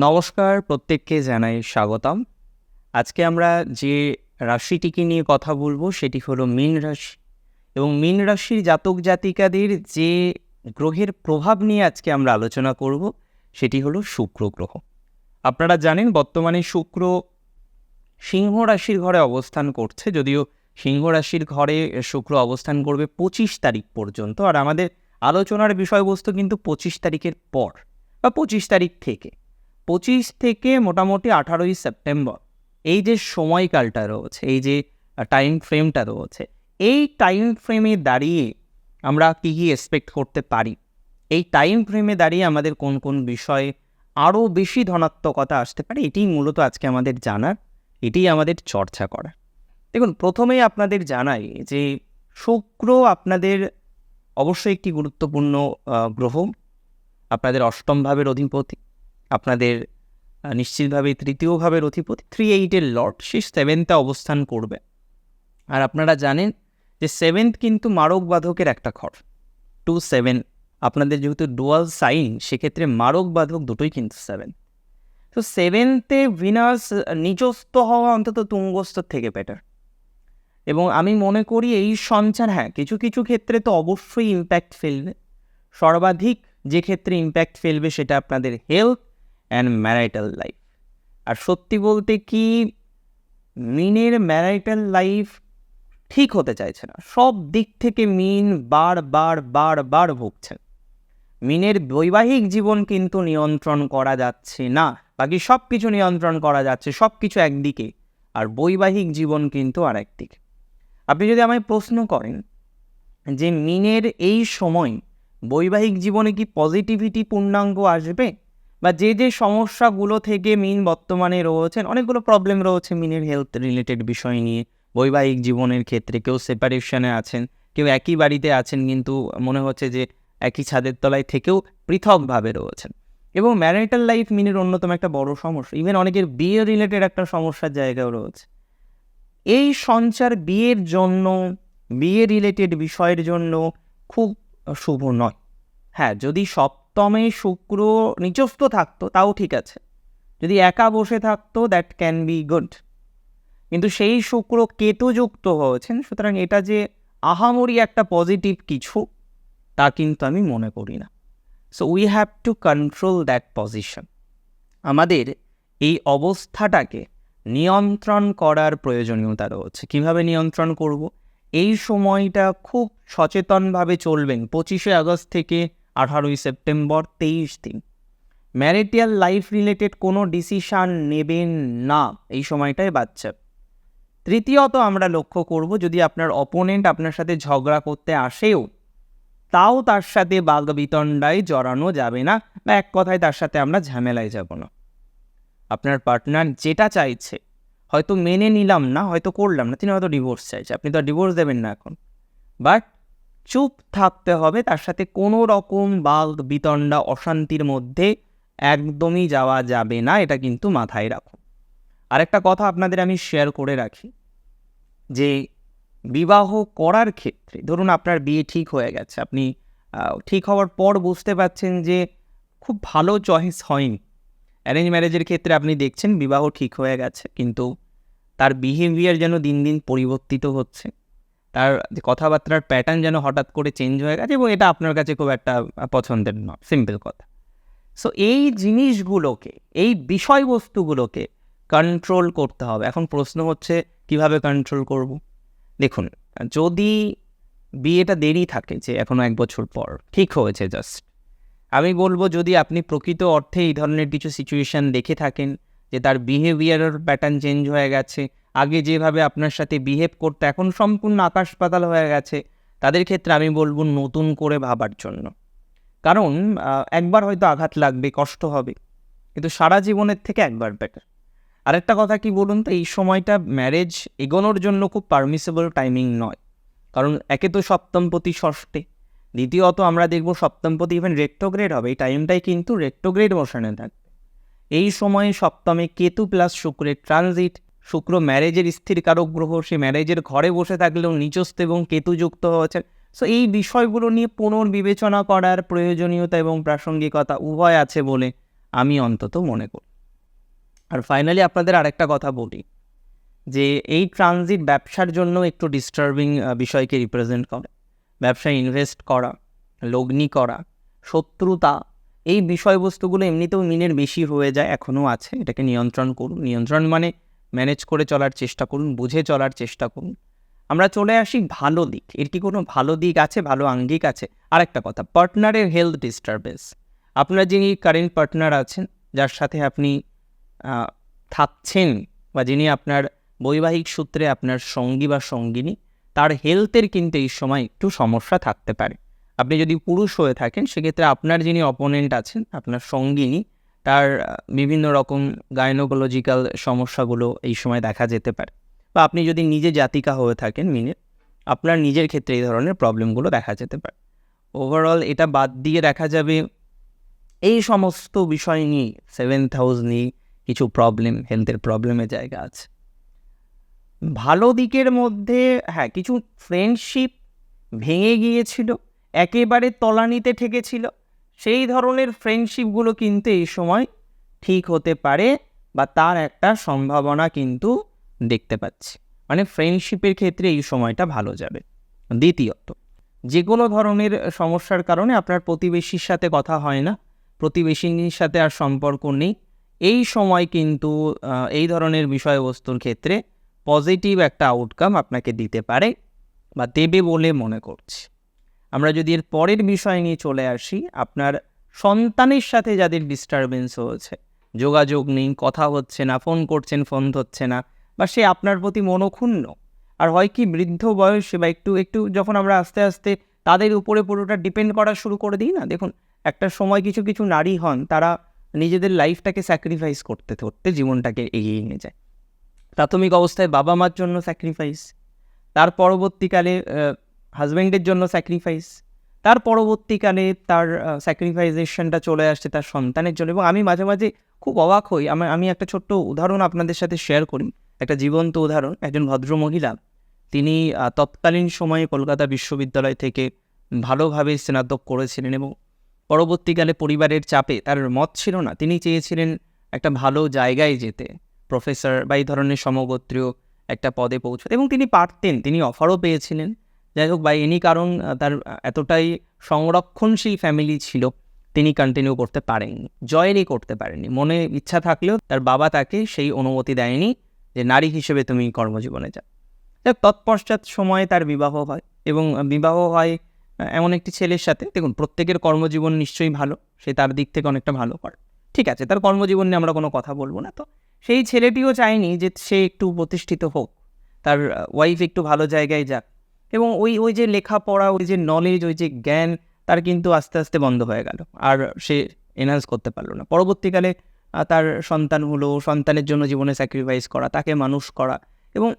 নমস্কার, প্রত্যেককে জানাই স্বাগতম। আজকে আমরা যে রাশিটিকে নিয়ে কথা বলব, সেটি হলো মীন রাশি। এবং মীন রাশির জাতক জাতিকাদের যে গ্রহের প্রভাব নিয়ে আজকে আমরা আলোচনা করব, সেটি হলো শুক্র গ্রহ। আপনারা জানেন, বর্তমানে শুক্র সিংহ রাশির ঘরে অবস্থান করছে। যদিও সিংহ রাশির ঘরে শুক্র অবস্থান করবে পঁচিশ তারিখ পর্যন্ত। আর আমাদের আলোচনার বিষয়বস্তু কিন্তু পঁচিশ তারিখের পর বা পঁচিশ তারিখ থেকে। পঁচিশ থেকে মোটামুটি আঠারোই সেপ্টেম্বর। এই যে সময়কালটা রয়েছে, এই যে টাইম ফ্রেমটা রয়েছে, এই টাইম ফ্রেমে দাঁড়িয়ে আমরা কী কী এক্সপেক্ট করতে পারি? এই টাইম ফ্রেমে দাঁড়িয়ে আমাদের কোন কোন বিষয়ে আরও বেশি ধনাত্মকতা আসতে পারে, এটিই মূলত আজকে আমাদের জানার, এটিই আমাদের চর্চা করা দেখুন, প্রথমেই আপনাদের জানাই যে শুক্র আপনাদের অবশ্যই একটি গুরুত্বপূর্ণ গ্রহ। আপনাদের অষ্টম ভাবের অধিপতি। আপনাদের নিশ্চিতভাবে তৃতীয় ভাবের অধিপতি থ্রি এইটের লর্ড সে সেভেন্থে অবস্থান করবে। আর আপনারা জানেন যে সেভেন্থ কিন্তু মারক বাধকের একটা ঘর। টু সেভেন আপনাদের যেহেতু ডুয়াল সাইন সেক্ষেত্রে মারক বাধক দুটোই কিন্তু সেভেন তো সেভেন্থে ভিনাস নিজস্ব হওয়া অন্তত তুঙ্গস্থর থেকে বেটার এবং আমি মনে করি এই সঞ্চার হ্যাঁ কিছু কিছু ক্ষেত্রে তো অবশ্যই ইম্প্যাক্ট ফেলবে। সর্বাধিক যে ক্ষেত্রে ইম্প্যাক্ট ফেলবে সেটা আপনাদের হেলথ অ্যান্ড ম্যারাইটাল লাইফ আর সত্যি বলতে কি, মিনের ম্যারাইটাল লাইফ ঠিক হতে চাইছে না। সব দিক থেকে মিন বার বার বার বার ভুগছেন মিনের বৈবাহিক জীবন কিন্তু নিয়ন্ত্রণ করা যাচ্ছে না। বাকি সব কিছু নিয়ন্ত্রণ করা যাচ্ছে, সব কিছু একদিকে। আর বৈবাহিক জীবন কিন্তু আর একদিকে আপনি যদি আমায় প্রশ্ন করেন যে মিনের এই সময় বৈবাহিক জীবনে কি পজিটিভিটি পূর্ণাঙ্গ আসবে? বা যে যে সমস্যাগুলো থেকে মিন বর্তমানে রয়েছেন, অনেকগুলো প্রবলেম রয়েছে মিনের হেলথ রিলেটেড বিষয় নিয়ে। বৈবাহিক জীবনের ক্ষেত্রে কেউ সেপারেশনে আছেন, কেউ একই বাড়িতে আছেন, কিন্তু মনে হচ্ছে যে একই ছাদের তলায় থেকেও পৃথকভাবে রয়েছেন। এবং ম্যারিটাল লাইফ মিনের অন্যতম একটা বড় সমস্যা ইভেন অনেকের বিয়ে রিলেটেড একটা সমস্যার জায়গাও রয়েছে। এই সঞ্চার বিয়ের জন্য, বিয়ে রিলেটেড বিষয়ের জন্য খুব শুভ নয়। হ্যাঁ যদি সপ্তমে শুক্র নিচস্থ থাকতো, তাও ঠিক আছে। যদি একা বসে থাকতো দ্যাট ক্যান বি গুড কিন্তু সেই শুক্র কেতুযুক্ত হয়েছেন, সুতরাং এটা যে আহামরি একটা পজিটিভ কিছু, তা কিন্তু আমি মনে করি না। So we have to control that position আমাদের এই অবস্থাটাকে নিয়ন্ত্রণ করার প্রয়োজনীয়তা রয়েছে। কীভাবে নিয়ন্ত্রণ করব? এই সময়টা খুব সচেতনভাবে চলবেন। পঁচিশে আগস্ট থেকে আঠারোই সেপ্টেম্বর তেইশ দিন। ম্যারিটিয়াল লাইফ রিলেটেড কোনো ডিসিশান নেবেন না এই সময়টায় বাচ্চা। তৃতীয়ত আমরা লক্ষ্য করব যদি আপনার অপোনেন্ট আপনার সাথে ঝগড়া করতে আসেও, তাও তার সাথে বাগবিতণ্ডায় জড়ানো যাবে না বা এক কথায় তার সাথে আমরা ঝামেলায় যাব না। আপনার পার্টনার যেটা চাইছে, হয়তো মেনে নিলাম না, হয়তো করলাম না, তিনি হয়তো ডিভোর্স চাইছে, আপনি তো ডিভোর্স দেবেন না এখন। বাট চুপ থাকতে হবে, তার সাথে কোনো রকম বাগ বিতণ্ডা, অশান্তির মধ্যে একদমই যাওয়া যাবে না, এটা কিন্তু মাথায় রাখুন আরেকটা কথা আপনাদের আমি শেয়ার করে রাখি, যে বিবাহ করার ক্ষেত্রে, ধরুন আপনার বিয়ে ঠিক হয়ে গেছে, আপনি ঠিক হওয়ার পর বুঝতে পারছেন যে খুব ভালো চয়েস হয়নি। অ্যারেঞ্জ ম্যারেজের ক্ষেত্রে আপনি দেখছেন বিবাহ ঠিক হয়ে গেছে, কিন্তু তার বিহেভিয়ার যেন দিন দিন পরিবর্তিত হচ্ছে। তার কথাবার্তার প্যাটার্ন যেন হঠাৎ করে চেঞ্জ হয়ে গেছে এবং এটা আপনার কাছে খুব একটা পছন্দের নয়। সিম্পল কথা। সো এই জিনিসগুলোকে, এই বিষয়বস্তুগুলোকে কন্ট্রোল করতে হবে। এখন প্রশ্ন হচ্ছে, কীভাবে কন্ট্রোল করব? দেখুন, যদি বিয়েটা দেরি থাকে, যে এখনও এক বছর পর, ঠিক হয়েছে জাস্ট আমি বলব, যদি আপনি প্রকৃত অর্থে এই ধরনের কিছু সিচুয়েশান দেখে থাকেন, যে তার বিহেভিয়ারের প্যাটার্ন চেঞ্জ হয়ে গেছে আগে যেভাবে আপনার সাথে বিহেভ করতো, এখন সম্পূর্ণ আকাশ পাতাল হয়ে গেছে। তাদের ক্ষেত্রে আমি বলব নতুন করে ভাবার জন্য। কারণ একবার হয়তো আঘাত লাগবে, কষ্ট হবে। কিন্তু সারা জীবনের থেকে একবার বেটার আরেকটা কথা কি বলুন তো, এই সময়টা ম্যারেজ এগোনোর জন্য খুব পারমিসেবল টাইমিং নয়। কারণ একে তো সপ্তমপতি ষষ্ঠে, দ্বিতীয়ত আমরা দেখব সপ্তমপতি ইভেন রেক্টোগ্রেড হবে। এই টাইমটাই কিন্তু রেক্টোগ্রেড বসানো থাকবে। এই সময়ে সপ্তমে কেতু প্লাস শুক্রের ট্রানজিট শুক্র ম্যারেজের স্থির কারক গ্রহ, সে ম্যারেজের ঘরে বসে থাকলেও নিচস্থ এবং কেতুযুক্ত হয়েছে সো এই বিষয়গুলো নিয়ে পুনর্বিবেচনা করার প্রয়োজনীয়তা এবং প্রাসঙ্গিকতা উভয় আছে বলে আমি অন্তত মনে করি। আর ফাইনালি আপনাদের আরেকটা কথা বলি, যে এই ট্রানজিট ব্যবসার জন্য একটু ডিস্টার্বিং বিষয়কে রিপ্রেজেন্ট করে। ব্যবসায় ইনভেস্ট করা, লগ্নি করা, শত্রুতা, এই বিষয়বস্তুগুলো এমনিতেও মিনের বেশি হয়ে যায়, এখনও আছে। এটাকে নিয়ন্ত্রণ করুন। নিয়ন্ত্রণ মানে ম্যানেজ করে চলার চেষ্টা করুন, বুঝে চলার চেষ্টা করুন। আমরা চলে আসি ভালো দিক। এর কি কোনো ভালো দিক আছে, ভালো আঙ্গিক আছে? আরেকটা কথা, পার্টনারের হেলথ ডিস্টারবেন্স আপনার যিনি কারেন্ট পার্টনার আছেন, যার সাথে আপনি থাকছেন বা যিনি আপনার বৈবাহিক সূত্রে আপনার সঙ্গী বা সঙ্গিনী, তার হেলথের কিন্তু এই সময় একটু সমস্যা থাকতে পারে। আপনি যদি পুরুষ হয়ে থাকেন, সেক্ষেত্রে আপনার যিনি অপোনেন্ট আছেন, আপনার সঙ্গিনী তার বিভিন্ন রকম গাইনোকোলজিক্যাল সমস্যাগুলো এই সময় দেখা যেতে পারে। বা আপনি যদি নিজে জাতিকা হয়ে থাকেন মিনের আপনার নিজের ক্ষেত্রে এই ধরনের প্রবলেমগুলো দেখা যেতে পারে। ওভারঅল এটা বাদ দিয়ে দেখা যাবে, এই সমস্ত বিষয় নিয়ে সেভেন্থ হাউস নিয়ে কিছু প্রবলেম হেলথের প্রবলেমের জায়গা আছে। ভালো দিকের মধ্যে হ্যাঁ কিছু ফ্রেন্ডশিপ ভেঙে গিয়েছিল, একেবারে তলানিতে ঠেকেছিল। সেই ধরনের ফ্রেন্ডশিপগুলো কিন্তু এই সময় ঠিক হতে পারে বা তার একটা সম্ভাবনা কিন্তু দেখতে পাচ্ছি। মানে ফ্রেন্ডশিপের ক্ষেত্রে এই সময়টা ভালো যাবে। দ্বিতীয়ত যে কোনো ধরনের সমস্যার কারণে আপনার প্রতিবেশীর সাথে কথা হয় না, প্রতিবেশীর সাথে আর সম্পর্ক নেই, এই সময় কিন্তু এই ধরনের বিষয়বস্তুর ক্ষেত্রে পজিটিভ একটা আউটকাম আপনাকে দিতে পারে বা দেবে বলে মনে করছি। আমরা যদি এর পরের বিষয় নিয়ে চলে আসি, আপনার সন্তানের সাথে যাদের ডিস্টারবেন্স হয়েছে, যোগাযোগ নেই, কথা হচ্ছে না ফোন করছেন ফোন ধরছে না, বা সে আপনার প্রতি মনক্ষুণ্ণ, আর হয় কি বৃদ্ধ বয়সে বা একটু একটু যখন আমরা আস্তে আস্তে তাদের উপরে পুরোটা ডিপেন্ড করা শুরু করে দিই না, দেখুন, একটা সময় কিছু কিছু নারী হন, তারা নিজেদের লাইফটাকে স্যাক্রিফাইস করতে করতে জীবনটাকে এগিয়ে নিয়ে যায়। প্রাথমিক অবস্থায় বাবা মার জন্য স্যাক্রিফাইস তার পরবর্তীকালে হাজব্যান্ডের জন্য স্যাক্রিফাইস তার পরবর্তীকালে তার স্যাক্রিফাইজেশনটা চলে আসছে তার সন্তানের জন্য। এবং আমি মাঝে মাঝে খুব অবাক হই। আমি আমি একটা ছোট্ট উদাহরণ আপনাদের সাথে শেয়ার করি। একটা জীবন্ত উদাহরণ, একজন ভদ্র মহিলা তিনি তৎকালীন সময়ে কলকাতা বিশ্ববিদ্যালয় থেকে ভালোভাবে স্নাতক করেছিলেন এবং পরবর্তীকালে পরিবারের চাপে তার মত ছিল না। তিনি চেয়েছিলেন একটা ভালো জায়গায় যেতে প্রফেসর বা এই ধরনের সমগোত্রীয় একটা পদে পৌঁছতে। এবং তিনি পারতেন, তিনি অফারও পেয়েছিলেন। যাই হোক বা এনি কারণ তার এতটাই সংরক্ষণশীল ফ্যামিলি ছিল, তিনি কন্টিনিউ করতে পারেননি জয়েনই করতে পারেননি। মনে ইচ্ছা থাকলেও তার বাবা তাকে সেই অনুমতি দেয়নি যে নারী হিসেবে তুমি কর্মজীবনে যাও। যাক তৎপশ্চাৎ সময়ে তার বিবাহ হয় এবং বিবাহ হয় এমন একটি ছেলের সাথে। দেখুন, প্রত্যেকের কর্মজীবন নিশ্চয়ই ভালো, সে তার দিক থেকে অনেকটা ভালো করে। ঠিক আছে, তার কর্মজীবন নিয়ে আমরা কোনো কথা বলব না। তো সেই ছেলেটিও চায়নি যে সে একটু প্রতিষ্ঠিত হোক, তার ওয়াইফ একটু ভালো জায়গায় যাক। এবং ওই ওই যে লেখাপড়া, ওই যে নলেজ ওই যে জ্ঞান, তার কিন্তু আস্তে আস্তে বন্ধ হয়ে গেল। আর সে এনহান্স করতে পারল না। পরবর্তীকালে তার সন্তান হলো, সন্তানের জন্য জীবনে স্যাক্রিফাইস করা, তাকে মানুষ করা। এবং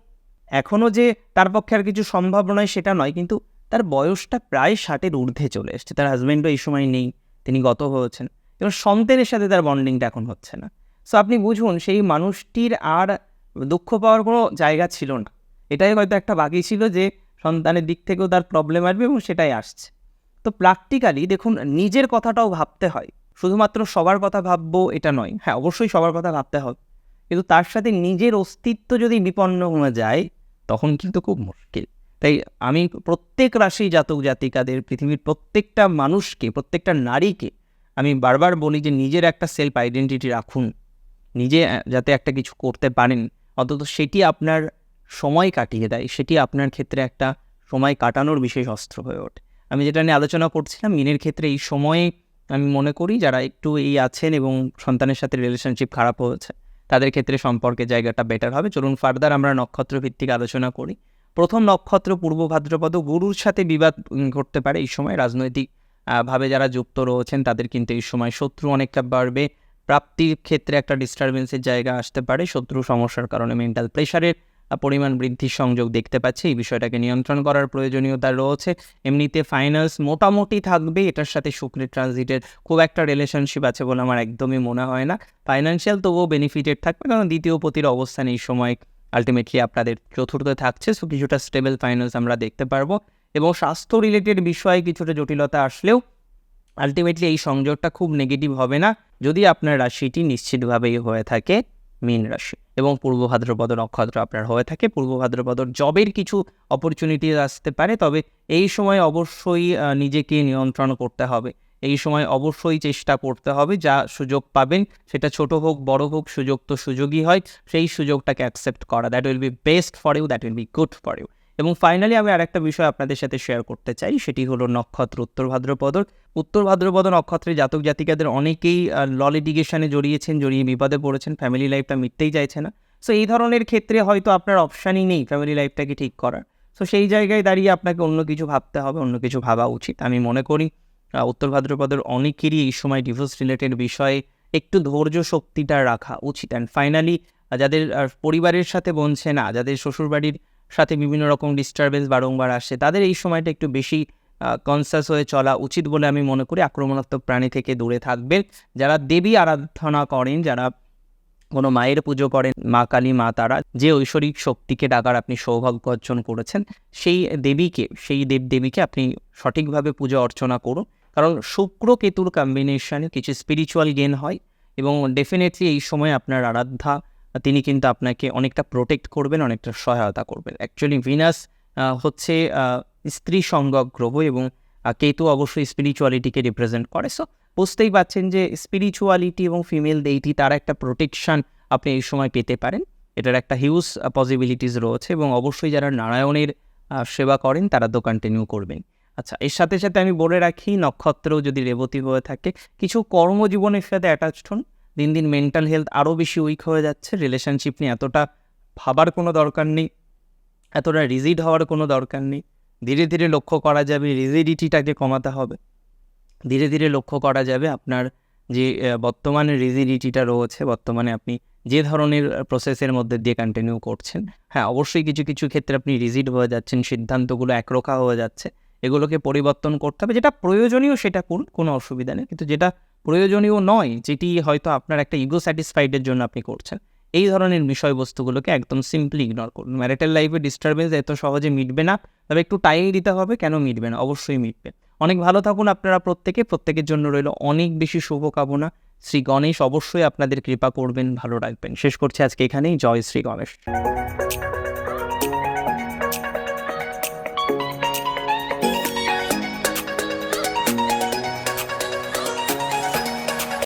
এখনও যে তার পক্ষে আর কিছু সম্ভব নয়, সেটা নয়, কিন্তু তার বয়সটা প্রায় ষাটের ঊর্ধ্বে চলে এসছে। তার হাজব্যান্ডও এই সময় নেই, তিনি গত হয়েছেন। এবং সন্তানের সাথে তার বন্ডিংটা এখন হচ্ছে না। সো আপনি বুঝুন, সেই মানুষটির আর দুঃখ পাওয়ার কোনো জায়গা ছিল না। এটাই হয়তো একটা বাকি ছিল যে সন্তানের দিক থেকেও তার প্রবলেম আসবে এবং সেটাই আসছে। তো প্র্যাকটিক্যালি দেখুন, নিজের কথাটাও ভাবতে হয়। শুধুমাত্র সবার কথা ভাববো এটা নয়। হ্যাঁ অবশ্যই সবার কথা ভাবতে হবে। কিন্তু তার সাথে নিজের অস্তিত্ব যদি বিপন্ন হয়ে যায়, তখন কিন্তু খুব মুশকিল। তাই আমি প্রত্যেক রাশি জাতক জাতিকাদের, পৃথিবীর প্রত্যেকটা মানুষকে, প্রত্যেকটা নারীকে আমি বারবার বলি যে নিজের একটা সেলফ আইডেন্টিটি রাখুন। নিজে যাতে একটা কিছু করতে পারেন। অন্তত সেটি আপনার সময় কাটিয়ে দেয়, সেটি আপনার ক্ষেত্রে একটা সময় কাটানোর বিশেষ অস্ত্র হয়ে ওঠে। আমি যেটা নিয়ে আলোচনা করছিলাম, মিনের ক্ষেত্রে এই সময়ে আমি মনে করি যারা একটু এই আছেন এবং সন্তানের সাথে রিলেশনশিপ খারাপ হয়েছে, তাদের ক্ষেত্রে সম্পর্কে জায়গাটা বেটার হবে। চলুন ফার্দার আমরা নক্ষত্র ভিত্তিক আলোচনা করি। প্রথম নক্ষত্র, পূর্ব ভাদ্রপদ, গুরুর সাথে বিবাদ ঘটতে পারে এই সময়। রাজনৈতিক ভাবে যারা যুক্ত রয়েছেন, তাদের কিন্তু এই সময় শত্রু অনেকটা বাড়বে। প্রাপ্তির ক্ষেত্রে একটা ডিস্টারবেন্সের জায়গা আসতে পারে, শত্রু সমস্যার কারণে মেন্টাল প্রেশারের পরিমাণ বৃদ্ধির সংযোগ দেখতে পাচ্ছি। এই বিষয়টাকে নিয়ন্ত্রণ করার প্রয়োজনীয়তা রয়েছে। এমনিতে ফাইন্যান্স মোটামুটি থাকবে, এটার সাথে শুক্রের ট্রানজিটের খুব একটা রিলেশনশিপ আছে বলে আমার একদমই মনে হয় না। ফাইন্যান্সিয়াল তবুও বেনিফিটেড থাকবে, কারণ দ্বিতীয় পতির অবস্থান এই সময় আলটিমেটলি আপনাদের চতুর্থে থাকছে সো কিছুটা স্টেবল ফাইন্যান্স আমরা দেখতে পারব। এবং স্বাস্থ্য রিলেটেড বিষয়ে কিছুটা জটিলতা আসলেও আলটিমেটলি এই সংযোগটা খুব নেগেটিভ হবে না, যদি আপনার রাশিটি নিশ্চিতভাবেই হয়ে থাকে। মীন রাশি এবং পূর্ব ভাদ্রপদ নক্ষত্র আপনার হয়ে থাকে। পূর্ব ভাদ্রপদর জবের কিছু অপরচুনিটি আসতে পারে, তবে এই সময় অবশ্যই নিজেকে নিয়ন্ত্রণ করতে হবে। এই সময় অবশ্যই চেষ্টা করতে হবে, যা সুযোগ পাবেন, সেটা ছোট হোক, বড় হোক, সুযোগ তো সুযোগই হয়, সেই সুযোগটাকে অ্যাকসেপ্ট করা। That will be best for you that will be good for you এবং ফাইনালি আমি আরেকটা বিষয় আপনাদের সাথে শেয়ার করতে চাই, সেটি হলো নক্ষত্র, উত্তর ভাদ্রপদর উত্তর ভাদ্রপদ নক্ষত্রের জাতক জাতিকাদের অনেকেই ল লিটিগেশনে জড়িয়েছেন, জড়িয়ে বিপদে পড়েছেন ফ্যামিলি লাইফটা মিটতেই চাইছে না। সো এই ধরনের ক্ষেত্রে হয়তো আপনার অপশানই নেই ফ্যামিলি লাইফটাকে ঠিক করার। সো সেই জায়গায় দাঁড়িয়ে আপনাকে অন্য কিছু ভাবতে হবে, অন্য কিছু ভাবা উচিত। আমি মনে করি উত্তর ভাদ্রপদের অনেকেরই এই সময় ডিভোর্স রিলেটেড বিষয়ে একটু ধৈর্য শক্তিটা রাখা উচিত। অ্যান্ড ফাইনালি যাদের পরিবারের সাথে বনছে না, যাদের শ্বশুরবাড়ির সাথে বিভিন্ন রকম ডিস্টারবেন্স বারংবার আসে। তাদের এই সময়টা একটু বেশি কনসাস হয়ে চলা উচিত বলে আমি মনে করি। আক্রমণাত্মক প্রাণী থেকে দূরে থাকবেন। যারা দেবী আরাধনা করেন, যারা কোনো মায়ের পুজো করেন, মা কালী, মা তারা, যে ঐশ্বরিক শক্তিকে ডাকার আপনি সৌভাগ্য অর্জন করেছেন, সেই দেবীকে, সেই দেব দেবীকে আপনি সঠিকভাবে পুজো অর্চনা করুন। কারণ শুক্র কেতুর কম্বিনেশনে কিছু স্পিরিচুয়াল গেন হয় এবং ডেফিনেটলি এই সময় আপনার আরাধ্যা তিনি কিন্তু আপনাকে অনেকটা প্রোটেক্ট করবেন, অনেকটা সহায়তা করবেন। অ্যাকচুয়ালি ভিনাস হচ্ছে স্ত্রী সঙ্গক গ্রহ এবং কেতু অবশ্যই স্পিরিচুয়ালিটিকে রিপ্রেজেন্ট করে। সো বুঝতেই পাচ্ছেন যে স্পিরিচুয়ালিটি এবং ফিমেল দেইটি তার একটা প্রোটেকশন আপনি এই সময় পেতে পারেন। এটার একটা হিউজ পসিবিলিটিস রয়েছে এবং অবশ্যই যারা নারায়ণের সেবা করেন তারা তো কন্টিনিউ করবেন। আচ্ছা এর সাথে সাথে আমি বলে রাখি, নক্ষত্র যদি রেবতী হয়ে থাকে, কিছু কর্মজীবনের সাথে অ্যাটাচড হন। দিন দিন মেন্টাল হেলথ আরও বেশি উইক হয়ে যাচ্ছে। রিলেশনশিপ নিয়ে এতটা ভাবার কোনো দরকার নেই, এতটা রিজিড হওয়ার কোনো দরকার নেই। ধীরে ধীরে লক্ষ্য করা যাবে রিজিডিটিটাকে কমাতে হবে। ধীরে ধীরে লক্ষ্য করা যাবে আপনার যে বর্তমানে রিজিডিটিটা রয়েছে, বর্তমানে আপনি যে ধরনের প্রসেসের মধ্যে দিয়ে কন্টিনিউ করছেন। হ্যাঁ অবশ্যই কিছু কিছু ক্ষেত্রে আপনি রিজিড হয়ে যাচ্ছেন, সিদ্ধান্তগুলো একরোখা হয়ে যাচ্ছে। এগুলোকে পরিবর্তন করতে হবে, যেটা প্রয়োজনীয় সেটা করুন, কোনো অসুবিধা নেই। কিন্তু যেটা প্রয়োজনীয় নয় যেটি হয়তো আপনার একটা ইগো স্যাটিসফাইডের জন্য আপনি করছেন। এই ধরনের বিষয়বস্তুগুলোকে একদম সিম্পলি ইগনোর করুন। ম্যারিটাল লাইফে ডিস্টারবেন্স এত সহজে মিটবে না, তবে একটু টাইম দিতে হবে, কেন মিটবে না? অবশ্যই মিটবে। অনেক ভালো থাকুন আপনারা প্রত্যেকে, প্রত্যেকের জন্য রইল অনেক বেশি শুভকামনা। শ্রী গণেশ অবশ্যই আপনাদের কৃপা করবেন, ভালো রাখবেন। শেষ করছি আজকে এখানেই। জয় শ্রী গণেশ।